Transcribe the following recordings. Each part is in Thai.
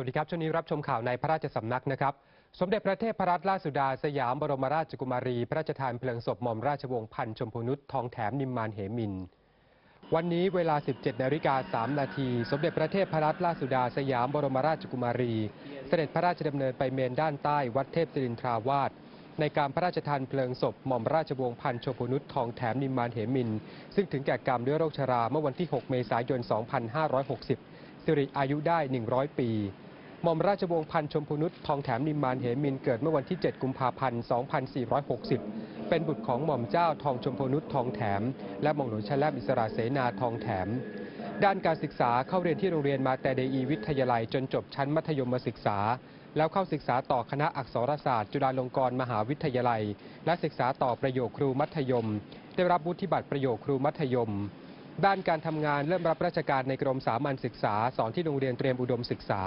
วัสดีครับ ช่วงนี้รับชมข่าวในพระราชสำนักนะครับ สมเด็จพระเทพรัตนราชสุดา สยามบรมราชกุมารี พระราชทานเพลิงศพหม่อมราชวงศ์พันธ์ชมพูนุชทองแถมนิมมานเหมิน วันนี้เวลา 17นาฬิกา3นาทีสมเด็จพระเทพรัตนราชสุดา สยามบรมราชกุมารี เสด็จพระราชดำเนินไปเมนด้านใต้วัดเทพศิรินทราวาสในการพระราชทานเพลิงศพหม่อมราชวงศ์พันธ์ชมพูนุชทองแถมนิมมานเหมิน ซึ่งถึงแก่กรรมด้วยโรคชราเมื่อวันที่ 6 เมษายน 2560สิริอายุได้ 100 ปี หม่อมราชวงศ์พันชมพูนุชทองแถมนิมมานเหมินเกิดเมื่อวันที่ 7 กุมภาพันธ์ 2460 เป็นบุตรของหม่อมเจ้าทองชมพูนุชทองแถม และหม่อมหลวงชแลมอิสราเสนาทองแถม ด้านการศึกษาเข้าเรียนที่โรงเรียนมาแต่เดอีวิทยาลัยจนจบชั้นมัธยมศึกษา แล้วเข้าศึกษาต่อคณะอักษรศาสตร์ จุฬาลงกรณ์มหาวิทยาลัย และศึกษาต่อประโยคครูมัธยม ได้รับวุฒิบัตรประโยคครูมัธยมด้านการทำงานเริ่มรับราชการในกรมสามัญศึกษา สอนที่โรงเรียนเตรียมอุดมศึกษา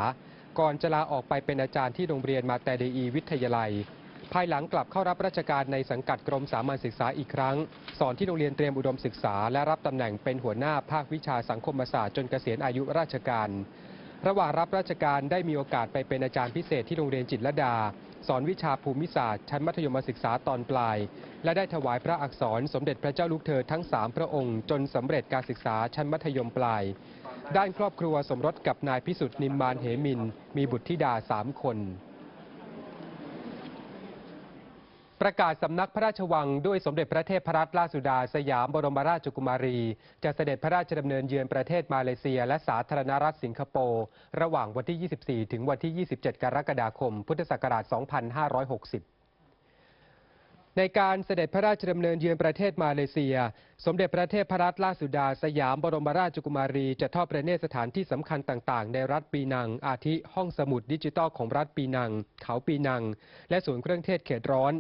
ก่อนจะลาออกไปเป็นอาจารย์ที่โรงเรียนมาแต่เดอีวิทยาลัย ภายหลังกลับเข้ารับราชการในสังกัดกรมสามัญศึกษาอีกครั้ง สอนที่โรงเรียนเตรียมอุดมศึกษา และรับตำแหน่งเป็นหัวหน้าภาควิชาสังคมศาสตร์จนเกษียณอายุราชการ ระหว่างรับราชการได้มีโอกาสไปเป็นอาจารย์พิเศษที่โรงเรียนจิตรดา สอนวิชาภูมิศาสตร์ ชั้นมัธยมศึกษาตอนปลาย และได้ถวายพระอักษรสมเด็จพระเจ้าลูกเธอทั้ง 3 พระองค์ จนสำเร็จการศึกษาชั้นมัธยมปลาย ด้านครอบครัวสมรสกับนายพิสุทธิ์นิมมานเหมิน มีบุตรธิดาสามคน ประกาศสำนักพระราชวังด้วยสมเด็จพระเทพรัตนราชสุดาสยามบรมราชกุมารี จะเสด็จพระราชดำเนินเยือนประเทศมาเลเซีย และสาธารณรัฐสิงคโปร์ระหว่างวันที่ 24 ถึงวันที่ 27 กรกฎาคม พุทธศักราช 2560 ในการเสด็จพระราชดำเนินเยือนประเทศมาเลเซีย สมเด็จพระเทพรัตนราชสุดาสยามบรมราชกุมารี จะทอดพระเนตรสถานที่สำคัญต่าง ๆ ในรัฐปีนัง อาทิห้องสมุดดิจิตอลของรัฐปีนัง เขาปีนัง และศูนย์เครื่องเทศเขตร้อน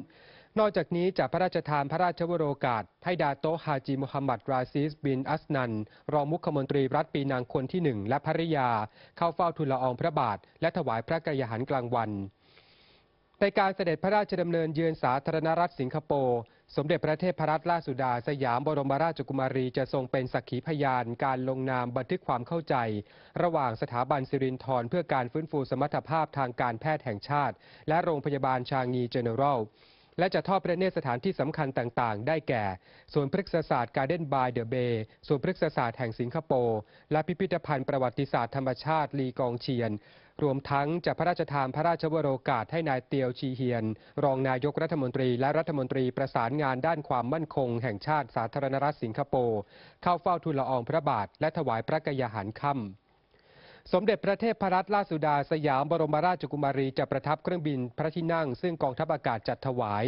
นอกจากนี้จะพระราชทานพระราชวโรกาส ให้ดาโตฮาจิมุฮัมมัดราซิสบินอัสนัน รองมุขมนตรีรัฐปีนังคนที่หนึ่งและภริยา เข้าเฝ้าทูลละอองพระบาท และถวายพระกยาหารกลางวัน ในการเสด็จพระราชดำเนินเยือนสาธารณรัฐสิงคโปร์สมเด็จพระเทพรัตนราชสุดาสยามบรมราชกุมารีจะทรงเป็นสักขีพยานการลงนามบันทึกความเข้าใจ ระหว่างสถาบันสิรินธรเพื่อการฟื้นฟูสมรรถภาพทางการแพทย์แห่งชาติ และโรงพยาบาลชางงีเจเนอรัล และจะทอดพระเนตรสถานที่สำคัญต่าง ๆ ได้แก่สวนพฤกษศาสตร์การ์เด้นบายเดอะเบย์สวนพฤกษศาสตร์แห่งสิงคโปร์ และพิพิธภัณฑ์ประวัติศาสตร์ธรรมชาติลีกองเชียน รวมทั้งจะพระราชทานพระราชวโรกาสให้นายเตียวชีเฮียน รองนายกรัฐมนตรีและรัฐมนตรีประสานงานด้านความมั่นคง แห่งชาติสาธารณรัฐสิงคโปร์เข้าเฝ้าทูลละอองพระบาทและถวายพระกยาหารค่ำ สมเด็จพระเทพรัตนราชสุดาสยามบรมราชกุมารีจะประทับเครื่องบินพระที่นั่ง ซึ่งกองทัพอากาศจัดถวาย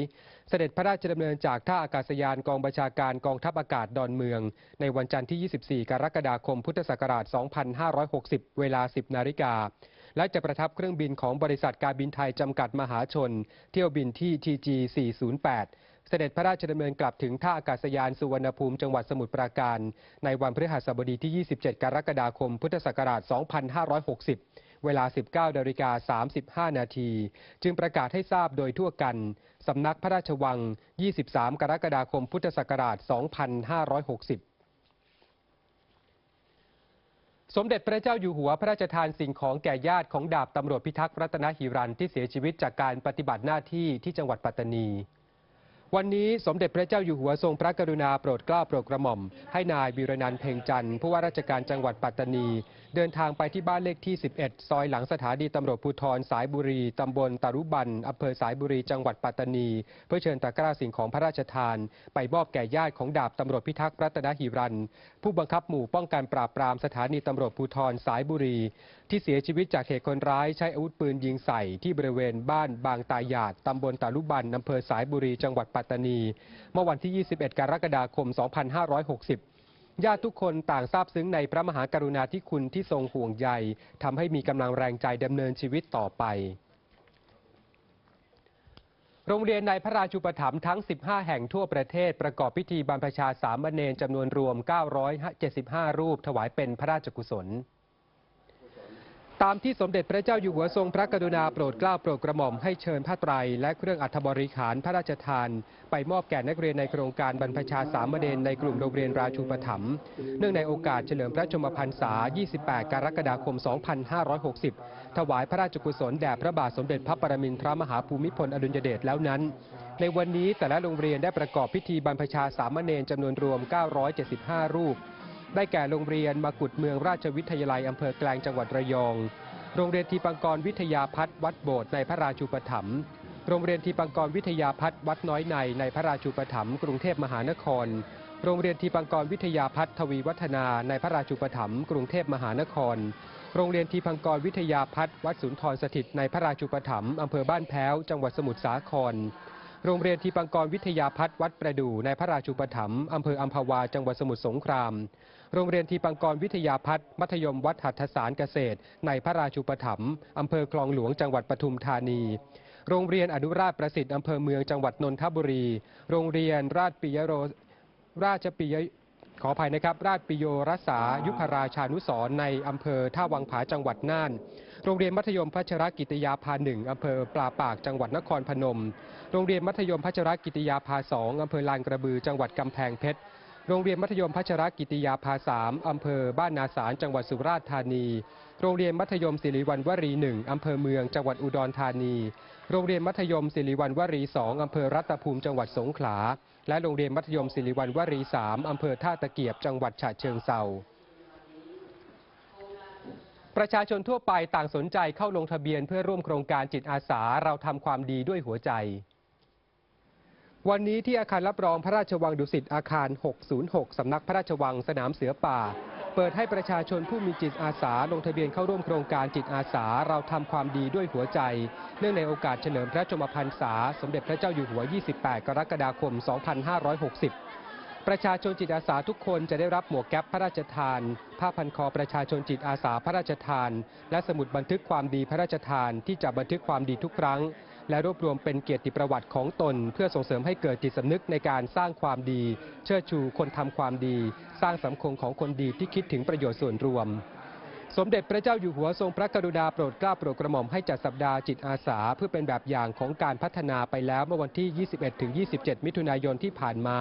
เสด็จพระราชดำเนินจากท่าอากาศยานกองบัญชาการกองทัพอากาศดอนเมือง ในวันจันทร์ที่ 24 กรกฎาคมพุทธศักราช 2560 เวลา 10 นาฬิกา และจะประทับเครื่องบินของบริษัทการบินไทยจำกัดมหาชน เที่ยวบินที่ TG 408 เสด็จพระราชดำเนินกลับถึงท่าอากาศยานสุวรรณภูมิจังหวัดสมุทรปราการ ในวันพฤหัสบดีที่ 27 กรกฎาคม พุทธศักราช 2560 เวลา 19นาฬิกา35 นาที จึงประกาศให้ทราบโดยทั่วกัน สำนักพระราชวัง 23 กรกฎาคม พุทธศักราช 2560สมเด็จพระเจ้าอยู่หัวพระราชทานสิ่งของแก่ญาติของดาบตำรวจพิทักษ์รัตนหิรันที่เสียชีวิตจากการปฏิบัติหน้าที่ที่จังหวัดปัตตานี วันนี้สมเด็จพระเจ้าอยู่หัวทรงพระกรุณาโปรดเกล้าโปรดกระหม่อม ให้นายบิรนันเพ่งจันทร์ผู้ว่าราชการจังหวัดปัตตานี เดินทางไปที่บ้านเลขที่ 11 ซอยหลังสถานีตำรวจภูธรสายบุรี ตำบลตารุบันอำเภอสายบุรีจังหวัดปัตตานี เพื่อเชิญตะกร้าสิ่งของพระราชทาน ไปมอบแก่ญาติของดาบตำรวจพิทักษ์รัตนหิรัน ผู้บังคับหมู่ป้องกันปราบปรามสถานีตำรวจภูธรสายบุรี ที่เสียชีวิตจากเหตุคนร้ายใช้อาวุธปืนยิงใส่ที่บริเวณบ้านบางตาหยาดตำบลตาลุบันอำเภอสายบุรีจังหวัดปัตตานี เมื่อวันที่ 21 กรกฎาคม 2560 ญาติทุกคนต่างซาบซึ้งในพระมหากรุณาธิคุณที่ทรงห่วงใยทำให้มีกำลังแรงใจดำเนินชีวิตต่อไปโรงเรียนในพระราชูปถัมภ์ทั้ง 15 แห่งทั่วประเทศประกอบพิธีบรรพชาสามเณรจำนวนรวม 975 รูปถวายเป็นพระราชกุศล ตามที่สมเด็จพระเจ้าอยู่หัวทรงพระกรุณาโปรดเกล้าโปรดกระหม่อมให้เชิญผ้าไตร และเครื่องอัฐบริขารพระราชทาน ไปมอบแก่นักเรียนในโครงการบรรพชาสามเณรในกลุ่มโรงเรียนราชูปถัมภ์เนื่องในโอกาสเฉลิมพระชมพรรษา 28 กรกฎาคม 2560 ถวายพระราชกุศลแด่พระบาทสมเด็จพระปรมินทรมหาภูมิพลอดุลยเดชแล้วนั้น ในวันนี้แต่ละโรงเรียนได้ประกอบพิธีบรรพชาสามเณรจำนวนรวม 975 รูป ได้แก่โรงเรียนมากุฎเมืองราชวิทยาลัยอำเภอแกลงจังหวัดระยอง โรงเรียนทีปังกรวิทยาพัฒน์วัดโบสถ์ในพระราชูปถัมภ์โรงเรียนทีปังกรวิทยาพัฒน์วัดน้อยในในพระราชูปถัมภ์กรุงเทพมหานคร โรงเรียนทีปังกรวิทยาพัฒน์ทวีวัฒนาในพระราชูปถัมภ์กรุงเทพมหานคร โรงเรียนทีพังกรวิทยาพัฒน์วัดสุนทรสถิตในพระราชูปถัมภ์อำเภอบ้านแพ้ว จังหวัดสมุทรสาคร โรงเรียนทีปังกรวิทยาพัฒน์วัดประดู่ในพระราชูปถัมภ์อำเภออัมพวาจังหวัดสมุทรสงคราม โรงเรียนทีปังกรวิทยาพัฒน์มัธยมวัดหัตถสารเกษตร ในพระราชูปถัมภ์อำเภอคลองหลวงจังหวัดปทุมธานี โรงเรียนอนุราชประสิทธิ์อำเภอเมืองจังหวัดนนทบุรี โรงเรียนราชปิยโรราชปิย ขออภัยนะครับ ราชปิโยรักษายุพราชานุสรณ์ในอำเภอท่าวังผาจังหวัดน่าน โรงเรียนมัธยมพัชรกิติยาภาหนึ่งอำเภอปลาปากจังหวัดนครพนม โรงเรียนมัธยมพัชรกิติยาภาสองอำเภอลานกระบือจังหวัดกำแพงเพชรโรงเรียนมัธยมพัชรกิติยาภาสามอำเภอบ้านนาสารจังหวัดสุราษฎร์ธานี โรงเรียนมัธยมศิริวัณวรีหนึ่งอำเภอเมืองจังหวัดอุดรธานี โรงเรียนมัธยมศิริวัณวรีสองอำเภอรัตภูมิจังหวัดสงขลา และโรงเรียนมัธยมศิริวัณวรีสามอำเภอท่าตะเกียบจังหวัดฉะเชิงเทราประชาชนทั่วไปต่างสนใจเข้าลงทะเบียนเพื่อร่วมโครงการจิตอาสาเราทำความดีด้วยหัวใจ วันนี้ที่อาคารรับรองพระราชวังดุสิตอาคาร 606 สำนักพระราชวังสนามเสือป่า เปิดให้ประชาชนผู้มีจิตอาสาลงทะเบียนเข้าร่วมโครงการจิตอาสาเราทำความดีด้วยหัวใจ เนื่องในโอกาสเฉลิมพระชนมพรรษา สมเด็จพระเจ้าอยู่หัว 28 กรกฎาคม 2560 ประชาชนจิตอาสาทุกคนจะได้รับหมวกแก๊ปพระราชทาน ผ้าพันคอประชาชนจิตอาสาพระราชทาน และสมุดบันทึกความดีพระราชทานที่จะบันทึกความดีทุกครั้ง และรวบรวมเป็นเกียรติประวัติของตน เพื่อส่งเสริมให้เกิดจิตสำนึกในการสร้างความดี เชิดชูคนทำความดี สร้างสังคมของคนดีที่คิดถึงประโยชน์ส่วนรวม สมเด็จพระเจ้าอยู่หัวทรงพระกรุณาโปรดเกล้าโปรดกระหม่อมให้จัดสัปดาห์จิตอาสา เพื่อเป็นแบบอย่างของการพัฒนาไปแล้วเมื่อวันที่ 21-27 มิถุนายนที่ผ่านมา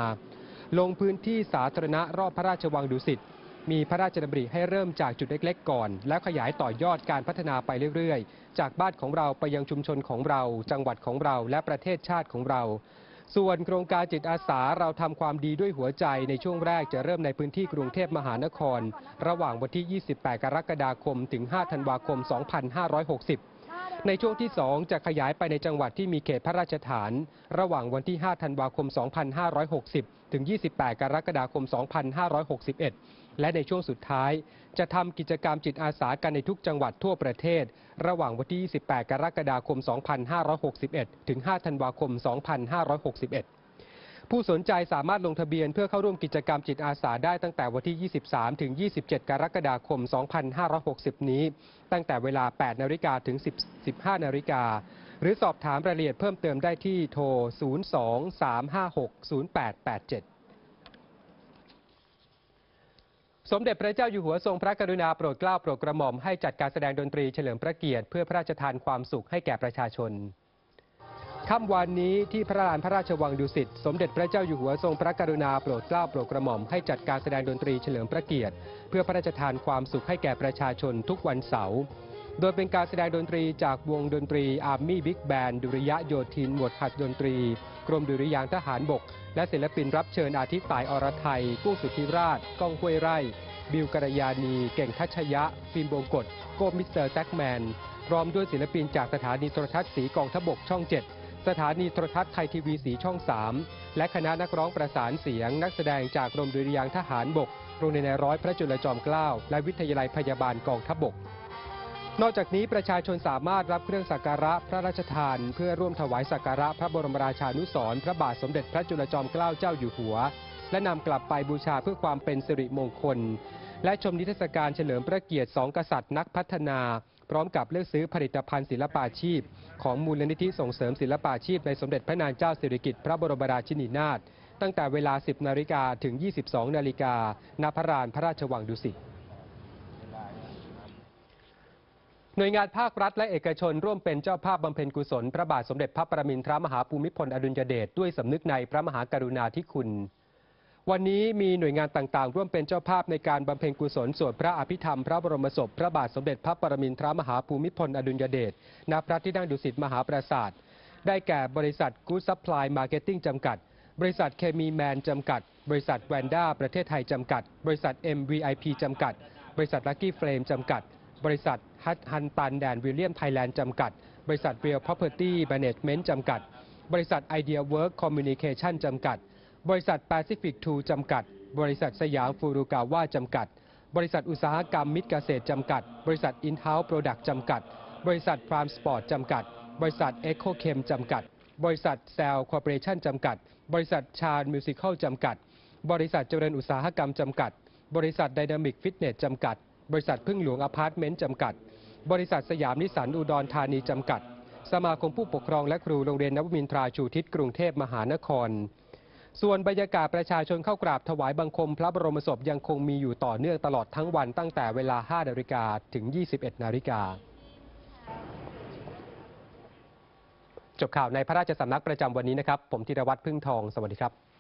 ลงพื้นที่สาธารณะรอบพระราชวังดุสิต มีพระราชดำริให้เริ่มจากจุดเล็กๆ ก่อน แล้วขยายต่อยอดการพัฒนาไปเรื่อยๆ จากบ้านของเราไปยังชุมชนของเรา จังหวัดของเรา และประเทศชาติของเรา ส่วนโครงการจิตอาสาเราทำความดีด้วยหัวใจในช่วงแรกจะเริ่มในพื้นที่กรุงเทพมหานคร ระหว่างวันที่ 28 กรกฎาคม ถึง 5 ธันวาคม 2560ในช่วงที่ 2 จะขยายไปในจังหวัดที่มีเขตพระราชฐาน ระหว่างวันที่ 5 ธันวาคม 2560 ถึง 28 กรกฎาคม 2561 และในช่วงสุดท้าย จะทำกิจกรรมจิตอาสากันในทุกจังหวัดทั่วประเทศ ระหว่างวันที่ 28 กรกฎาคม 2561 ถึง 5 ธันวาคม 2561ผู้สนใจสามารถลงทะเบียนเพื่อเข้าร่วมกิจกรรมจิตอาสาได้ตั้งแต่วันที่ 23 ถึง 27 กรกฎาคม 2560 นี้ ตั้งแต่เวลา 8 นาฬิกาถึง 15 นาฬิกา หรือสอบถามรายละเอียดเพิ่มเติมได้ที่โทร 023560887 สมเด็จพระเจ้าอยู่หัวทรงพระกรุณาโปรดเกล้าโปรดกระหม่อมให้จัดการแสดงดนตรีเฉลิมพระเกียรติเพื่อพระราชทานความสุขให้แก่ประชาชนค่ำวันนี้ที่พระลานพระราชวังดุสิตสมเด็จพระเจ้าอยู่หัวทรงพระกรุณาโปรดเกล้าโปรดกระหม่อมให้จัดการแสดงดนตรีเฉลิมพระเกียรติ เพื่อพระราชทานความสุขให้แก่ประชาชนทุกวันเสาร์โดยเป็นการแสดงดนตรีจากวงดนตรีอาร์มี่บิ๊กแบนดุริยะโยธินหมวดหัดดนตรี กรมดุริยางทหารบก และศิลปินรับเชิญอาทิตย์ต่ายอรไทย กุ้งสุทธิราช ก้องห้วยไร่ บิวกรยานี เก่งทัชยะ ฟิล์มบงกฎโก้มิสเตอร์แท็กแมน พร้อมด้วยศิลปินจากสถานีโทรทัศน์สีกองทบกช่อง 7 สถานีโทรทัศน์ไทยทีวีสีช่อง 3 และคณะนักร้องประสานเสียง นักแสดงจากกรมดุริยางทหารบก โรงเรียนร้อยพระจุลจอมเกล้า และวิทยาลัยพยาบาลกองทบก นอกจากนี้ประชาชนสามารถรับเครื่องสักการะพระราชทาน เพื่อร่วมถวายสักการะพระบรมราชานุสรณ์พระบาทสมเด็จพระจุลจอมเกล้าเจ้าอยู่หัว และนำกลับไปบูชาเพื่อความเป็นสิริมงคล และชมนิทรรศการเฉลิมพระเกียรติสองกษัตริย์นักพัฒนา พร้อมกับเลือกซื้อผลิตภัณฑ์ศิลปาชีพ ของมูลนิธิส่งเสริมศิลปาชีพในสมเด็จพระนางเจ้าสิริกิติ์พระบรมราชินีนาถตั้งแต่เวลา 10นาฬิกาถึง 22นาฬิกาณพระลานพระราชวังดุสิต หน่วยงานภาครัฐและเอกชนร่วมเป็นเจ้าภาพบำเพ็ญกุศล พระบาทสมเด็จพระประมินทรมหาภูมิพลอดุลยเดชด้วยสำนึกในพระมหากรุณาธิคุณ วันนี้มีหน่วยงานต่างๆ ร่วมเป็นเจ้าภาพในการบำเพ็ญกุศลสวดพระอภิธรรมพระบรมศพพระบาทสมเด็จพระปรมินทรมหาภูมิพลอดุลยเดชณพระที่นั่งดุสิตมหาปราสาทได้แก่บริษัทกู๊ดซัพพลายมาร์เก็ตติ้งจำกัด บริษัทเคมีแมนจำกัด บริษัทแวนด้าประเทศไทยจำกัด บริษัท MVIP จำกัด บริษัทลักกี้เฟรมจำกัด บริษัท ฮัตฮันตันแดนวิลเลียมไทยแลนด์จำกัด บริษัท Real Property Management จำกัด บริษัท Idea Work Communication จำกัด บริษัท Pacific 2จำกัด บริษัทสยามฟูรุกาว่าจำกัด บริษัทอุตสาหกรรมมิตรเกษตรจำกัด บริษัท In-House Product จำกัด บริษัท Prime Sport จำกัด บริษัท Echo Chem จำกัด บริษัท s ซ l Corporation จำกัด บริษัทชาญมิวสิคลจำกัด บริษัทเจริญอุตสาหกรรมจำกัด บริษัท Dynamic Fitness จำกัด บริษัทพึ่งหลวงอพาร์ตเมนต์จำกัด บริษัทสยามนิสสันอุดรธานีจำกัด สมาคมผู้ปกครองและครูโรงเรียนนวมินทราชูทิศกรุงเทพมหานคร ส่วนบรรยากาศประชาชนเข้ากราบถวายบังคมพระบรมศพยังคงมีอยู่ต่อเนื่องตลอดทั้งวันตั้งแต่เวลา 5 นาฬิกาถึง 21 นาฬิกาจบข่าวในพระราชสำนักประจำวันนี้นะครับ ผมธีรวัตรพึ่งทอง สวัสดีครับ